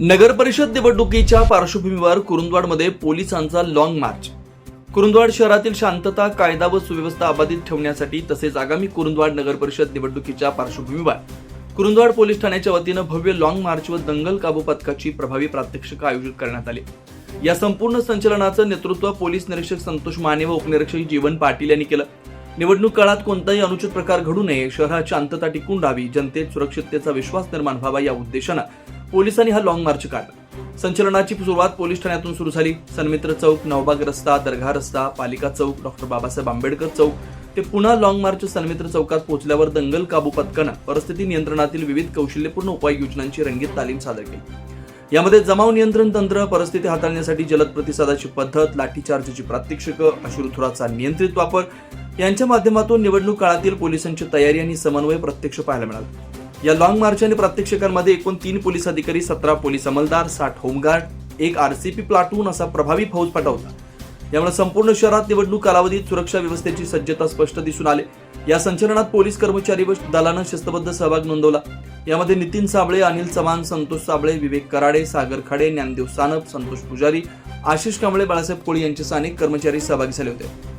नगर परिषद निवडणुकीच्या पार्श्वभूमीवर कुरुंदवाडमध्ये पोलिसांचा लाँग मार्च कुरुंदवाड शहरातील शांतता कायदा व सुव्यवस्था अबाधित ठेवण्यासाठी तसेच आगामी कुरुंदवाड नगर परिषद निवडणुकीच्या पार्श्वभूमीवर कुरुंदवाड पोलीस ठाण्याच्या वतीनं भव्य लाँग मार्च व दंगल काबू पथकाची प्रभावी प्रात्यक्षिक आयोजित करण्यात आली. या संपूर्ण संचलनाचं नेतृत्व पोलीस निरीक्षक संतोष माने व उपनिरीक्षक जीवन पाटील यांनी केलं. निवडणूक काळात कोणताही अनुचित प्रकार घडू नये शहरात शांतता टिकून राहावी जनतेत सुरक्षिततेचा विश्वास निर्माण व्हावा या उद्देशानं पोलिसांनी हा लाँग मार्च काढला. संचलनाची सुरुवात पोलीस ठाण्यातून सुरू झाली. सन्मित्र चौक नवबाग रस्ता दर्गा रस्ता पालिका चौक डॉक्टर बाबासाहेब आंबेडकर चौक. ते पुन्हा लाँग मार्च सन्मित्र चौकात पोहोचल्यावर दंगल काबू पथकानं परिस्थिती नियंत्रणातील विविध कौशल्यपूर्ण उपाययोजनांची रंगीत तालीम सादर केली. यामध्ये जमाव नियंत्रण तंत्र परिस्थिती हाताळण्यासाठी जलद प्रतिसादाची पद्धत लाठीचार्जची प्रात्यक्षिकं अश्रुथुराचा नियंत्रित वापर यांच्या माध्यमातून निवडणूक काळातील पोलिसांची तयारी आणि समन्वय प्रत्यक्ष पाहायला मिळाला. या लॉंग मार्च आणि प्रात्यक्षिकांमध्ये एकूण तीन पोलीस अधिकारी सतरा पोलीस अंमलदार साठ होमगार्ड एक आरसीपी प्लाटून असा प्रभावी फौज पाठवला यामुळे संपूर्ण शहरात निवडणूक कालावधीत सुरक्षा व्यवस्थेची सज्जता स्पष्ट दिसून आले. या संचलनात पोलीस कर्मचारी व दलानं शिस्तबद्ध सहभाग नोंदवला. यामध्ये नितीन साबळे अनिल चव्हाण संतोष साबळे विवेक कराडे सागर खाडे ज्ञानदेव सानप संतोष पुजारी आशिष कांबळे बाळासाहेब कोळी यांचे अनेक कर्मचारी सहभागी झाले होते.